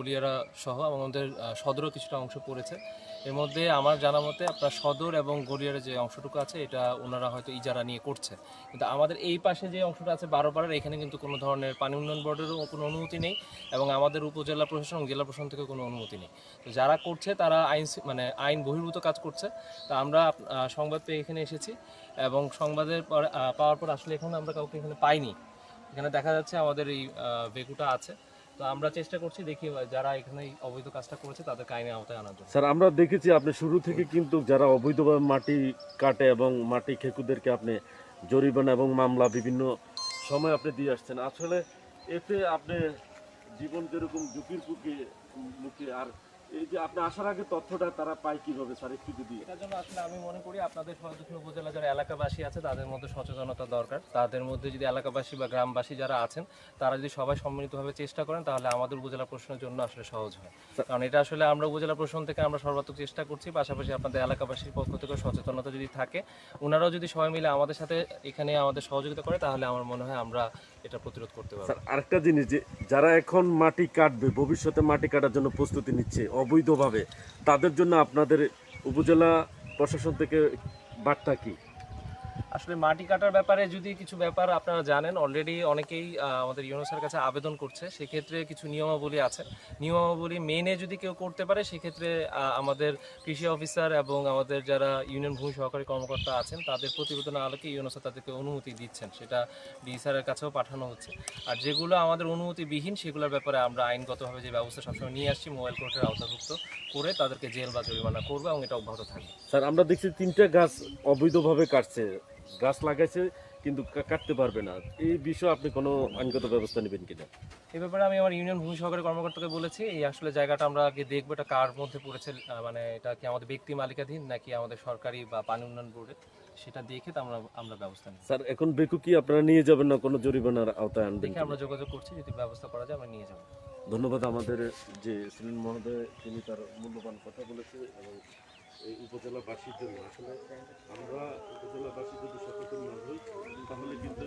পুলিয়ারা সহ আমাদের সদরও কিছুটা অংশ পড়েছে। এর মধ্যে আমার জানা মতে আপনার সদর এবং গড়িয়ার যে অংশটুকু আছে, এটা ওনারা হয়তো ইজারা নিয়ে করছে। কিন্তু আমাদের এই পাশে যে অংশটা আছে, বারোপাড়ার, এখানে কিন্তু কোনো ধরনের পানি উন্নয়ন বোর্ডেরও কোনো অনুমতি নেই এবং আমাদের উপজেলা প্রশাসন জেলা প্রশাসন থেকে কোনো অনুমতি নেই। তো যারা করছে, তারা আইন মানে আইন বহির্ভূত কাজ করছে। তা আমরা সংবাদ পেয়ে এখানে এসেছি এবং সংবাদের পর পাওয়ার পর আসলে এখন আমরা কাউকে এখানে পাইনি। এখানে দেখা যাচ্ছে আমাদের এই বেগুটা আছে। তো আমরা চেষ্টা করছি, দেখি, যারা এখানে অবৈধ কাজটা করেছে তাদের আইনের আওতায় আনার জন্য। স্যার, আমরা দেখেছি আপনি শুরু থেকে কিন্তু যারা অবৈধভাবে মাটি কাটে এবং মাটি খেকুদেরকে আপনি জরিমানা এবং মামলা বিভিন্ন সময় আপনি দিয়ে আসছেন, আসলে এতে আপনি জীবন যেরকম ঝুঁকির মুখে আর এই যে আপনি আসার আগে তথ্যটা তারা পায় কীভাবে স্যার একটু যদি এটার জন্য আসলে আমি মনে করি আপনাদের সদস্য উপজেলা যারা এলাকাবাসী আছে তাদের মধ্যে সচেতনতা দরকার। তাদের মধ্যে যদি এলাকাবাসী বা গ্রামবাসী যারা আছেন তারা যদি সবাই সম্মিলিতভাবে চেষ্টা করেন তাহলে আমাদের উপজেলা প্রশাসনের জন্য আসলে সহজ হয়। কারণ এটা আসলে আমরা উপজেলা প্রশাসন থেকে আমরা সর্বাত্মক চেষ্টা করছি পাশাপাশি আপনাদের এলাকাবাসীর পক্ষ থেকে সচেতনতা যদি থাকে ওনারাও যদি সবাই মিলে আমাদের সাথে এখানে আমাদের সহযোগিতা করে তাহলে আমার মনে হয় আমরা এটা প্রতিরোধ করতে পারব। আরেকটা জিনিস যে যারা এখন মাটি কাটবে, ভবিষ্যতে মাটি কাটার জন্য প্রস্তুতি নিচ্ছে অবৈধভাবে, তাদের জন্য আপনাদের উপজেলা প্রশাসন থেকে বার্তা কি? আসলে মাটি কাটার ব্যাপারে যদি কিছু ব্যাপার আপনারা জানেন অলরেডি অনেকেই আমাদের ইউনুসের কাছে আবেদন করছে, সেক্ষেত্রে কিছু নিয়মাবলী আছে। নিয়মাবলী মেনে যদি কেউ করতে পারে, সেক্ষেত্রে আমাদের কৃষি অফিসার এবং আমাদের যারা ইউনিয়ন ভূমি সহকারী কর্মকর্তা আছেন, তাদের প্রতিবেদন আলোকে ইউনুসের তাদেরকে অনুমতি দিচ্ছেন। সেটা ডি স্যারের কাছেও পাঠানো হচ্ছে। আর যেগুলো আমাদের অনুমতিবিহীন, সেগুলোর ব্যাপারে আমরা আইনগতভাবে যে ব্যবস্থা সবসময় নিয়ে আসছি, মোবাইল কোর্টের আওতাভুক্ত করে তাদেরকে জেল বা জরিমানা করব এবং এটা অব্যাহত থাকবে। স্যার, আমরা দেখছি তিনটা গাছ অবৈধভাবে কাটছে। গাছ লাগাইছে কিন্তু কাটতে পারবে না। এই বিষয়ে আপনি কোনো আইনগত ব্যবস্থা নেবেন কিনা? এই ব্যাপারে আমি আমার ইউনিয়ন ভূমি সহকারী কর্মকর্তাকে বলেছি এই আসলে জায়গাটা আমরা আগে দেখব এটা কার মধ্যে পড়েছে মানে এটা কি আমাদের ব্যক্তি মালিকাধীন নাকি আমাদের সরকারি বা পানি উন্নয়ন বোর্ডের সেটা দেখে তো আমরা আমরা ব্যবস্থা নিই স্যার এখন বেকু কি আপনারা নিয়ে যাবেন না কোনো জরিমানার আওতায় আনবেন দেখে আমরা যোগাযোগ করছি যদি ব্যবস্থা করা যায় আমরা নিয়ে যাব। ধন্যবাদ আমাদের যে সুনীল মহোদয় তিনি তার মূল্যবান কথা বলেছে এবং এই উপজেলাবাসীর জন্য। আসলে উপজেলাবাসী যদি সচেতন না হই তাহলে কিন্তু